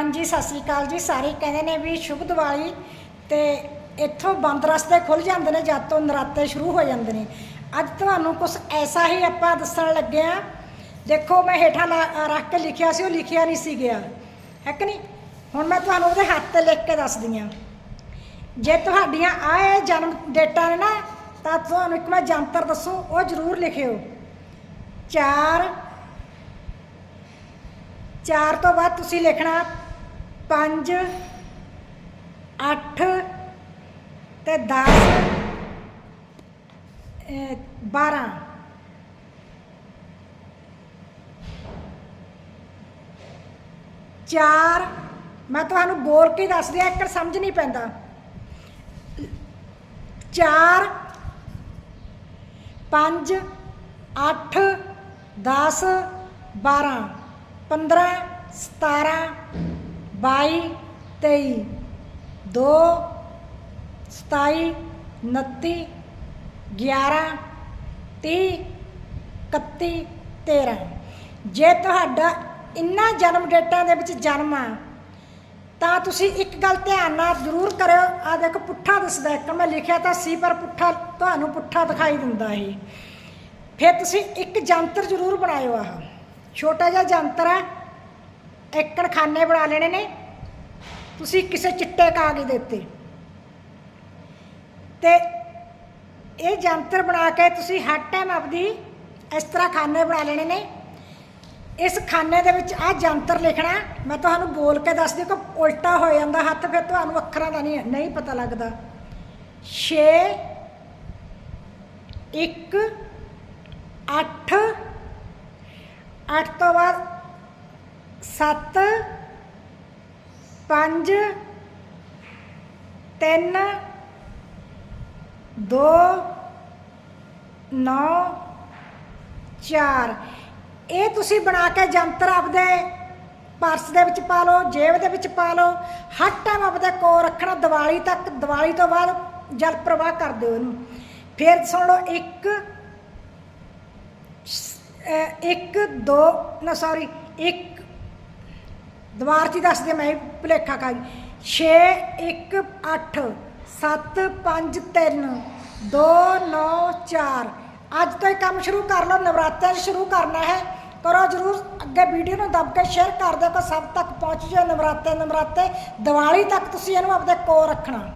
ਹਾਂਜੀ, ਸਤਿ ਸ੍ਰੀ ਅਕਾਲ ਜੀ। ਸਾਰੇ ਕਹਿੰਦੇ ਨੇ ਵੀ ਸ਼ੁਭ ਦੀਵਾਲੀ ਤੇ ਇੱਥੋਂ ਬੰਦ ਰਸਤੇ ਖੁੱਲ ਜਾਂਦੇ ਨੇ ਜਦ ਤੋਂ ਨਰਾਤੇ ਸ਼ੁਰੂ ਹੋ ਜਾਂਦੇ ਨੇ। ਅੱਜ ਤੁਹਾਨੂੰ ਕੁਝ ਐਸਾ ਹੀ ਆਪਾਂ ਦੱਸਣ ਲੱਗੇ ਆ ਦੇਖੋ, ਮੈਂ ਹੇਠਾਂ ਲਾ- ਰੱਖ ਕੇ ਲਿਖਿਆ ਸੀ, ਉਹ ਲਿਖਿਆ ਨਹੀਂ ਸੀ ਗਿਆ। ਹੈ ਕਿ ਨਹੀਂ? ਹੁਣ ਮੈਂ ਤੁਹਾਨੂੰ ਉਹਦੇ ਹੱਥ ਤੇ ਲਿਖ ਕੇ ਦੱਸਦੀ ਆ ਜੇ ਤੁਹਾਡੀਆਂ ਆਏ ਜਨਮ ਡੇਟਾਂ ਨੇ ਨਾ, ਤਾਂ ਤੁਹਾਨੂੰ ਇੱਕ ਮੈਂ ਜੰਤਰ ਦੱਸੂ, ਉਹ ਜ਼ਰੂਰ ਲਿਖਿਓ। 4 4 ਤੋਂ ਬਾਅਦ ਤੁਸੀਂ ਲਿਖਣਾ। 5 8 ਤੇ 10 12 ਚਾਰ, ਮੈਂ ਤੁਹਾਨੂੰ ਬੋਲ ਕੇ ਦੱਸ ਦਿਆ ਇੱਕ ਸਮਝ ਨਹੀਂ ਪੈਂਦਾ। ਚਾਰ, ਪੰਜ, ਅੱਠ 10 12 15 17 ਬਾਈ, ਤੇਈ, ਦੋ 27 29 11 30 31 13 ਜੇ ਤੁਹਾਡਾ ਇੰਨਾ ਜਨਮ ਡੇਟਾਂ ਦੇ ਵਿੱਚ ਜਨਮ ਆ, ਤਾਂ ਤੁਸੀਂ ਇੱਕ ਗੱਲ ਧਿਆਨ ਨਾਲ ਜ਼ਰੂਰ ਕਰਿਓ। ਆ ਦੇਖੋ, ਪੁੱਠਾ ਦਿਸਦਾ ਇੱਕ, ਮੈਂ ਲਿਖਿਆ ਤਾਂ ਸੀ, ਪਰ ਪੁੱਠਾ ਤੁਹਾਨੂੰ ਪੁੱਠਾ ਦਿਖਾਈ ਦਿੰਦਾ ਇਹ। ਫਿਰ ਤੁਸੀਂ ਇੱਕ ਜੰਤਰ ਜ਼ਰੂਰ ਬਣਾਇਓ ਆਹ। ਛੋਟਾ ਜਿਹਾ ਜੰਤਰ ਹੈ ਏਕੜ ਖਾਨੇ ਬਣਾ ਲੈਣੇ ਨੇ। ਤੁਸੀਂ ਕਿਸੇ ਚਿੱਟੇ ਕਾਗਜ਼ ਦੇ ਉੱਤੇ। ਤੇ ਇਹ ਜੰਤਰ ਬਣਾ ਕੇ ਤੁਸੀਂ ਹਰ ਟਾਈਮ ਆਪਦੀ ਇਸ ਤਰ੍ਹਾਂ ਖਾਨੇ ਬਣਾ ਲੈਣੇ ਨੇ। ਇਸ ਖਾਨੇ ਦੇ ਵਿੱਚ ਆਹ ਜੰਤਰ ਲਿਖਣਾ, ਮੈਂ ਤੁਹਾਨੂੰ ਬੋਲ ਕੇ ਦੱਸਦੀ ਕਿ ਉਲਟਾ ਹੋ ਜਾਂਦਾ ਹੱਥ, ਫਿਰ ਤੁਹਾਨੂੰ ਅੱਖਰਾਂ ਦਾ ਨਹੀਂ ਨਹੀਂ ਪਤਾ ਲੱਗਦਾ। 6 1 8 8 ਤੋਂ ਬਾਅਦ ਸੱਤ, ਪੰਜ, ਤਿੰਨ, ਦੋ, ਨੌ, ਚਾਰ। ਇਹ ਤੁਸੀਂ ਬਣਾ ਕੇ ਜੰਤਰ ਆਪਦੇ ਪਰਸ ਦੇ ਵਿੱਚ ਪਾ ਲਓ, ਜੇਬ ਦੇ ਵਿੱਚ ਪਾ ਲਓ। ਹਰ ਟਾਈਮ ਆਪਦੇ ਕੋਲ ਰੱਖਣਾ, ਦੀਵਾਲੀ ਤੱਕ, ਦੀਵਾਲੀ ਤੋਂ ਬਾਅਦ ਜਲ ਪ੍ਰਵਾਹ ਕਰ ਦਿਓ ਇਹਨੂੰ। ਫਿਰ ਸੁਣ ਲਓ 1 1 2 ਨਾ ਸੌਰੀ 1 ਦੁਬਾਰ 'ਚ ਹੀ ਮੈਂ ਭੁਲੇਖਾ ਖਾ ਗਈ। 6 1 8 7 5 3 2 9 ਅੱਜ ਤੋਂ ਇਹ ਕੰਮ ਸ਼ੁਰੂ ਕਰ ਲਓ, ਨਵਰਾਤਿਆਂ ਸ਼ੁਰੂ ਕਰਨਾ ਹੈ। ਕਰੋ ਜਰੂਰ, ਅੱਗੇ ਵੀਡੀਓ ਨੂੰ ਦਬ ਕੇ ਸ਼ੇਅਰ ਕਰ ਦਿਓ, ਤਾਂ ਸਭ ਤੱਕ ਪਹੁੰਚ ਜਾਏ ਨਵਰਾਤੇ ਨਵਰਾਤੇ। ਦੀਵਾਲੀ ਤੱਕ ਤੁਸੀਂ ਇਹਨੂੰ ਆਪਣੇ ਕੋਲ ਰੱਖਣਾ।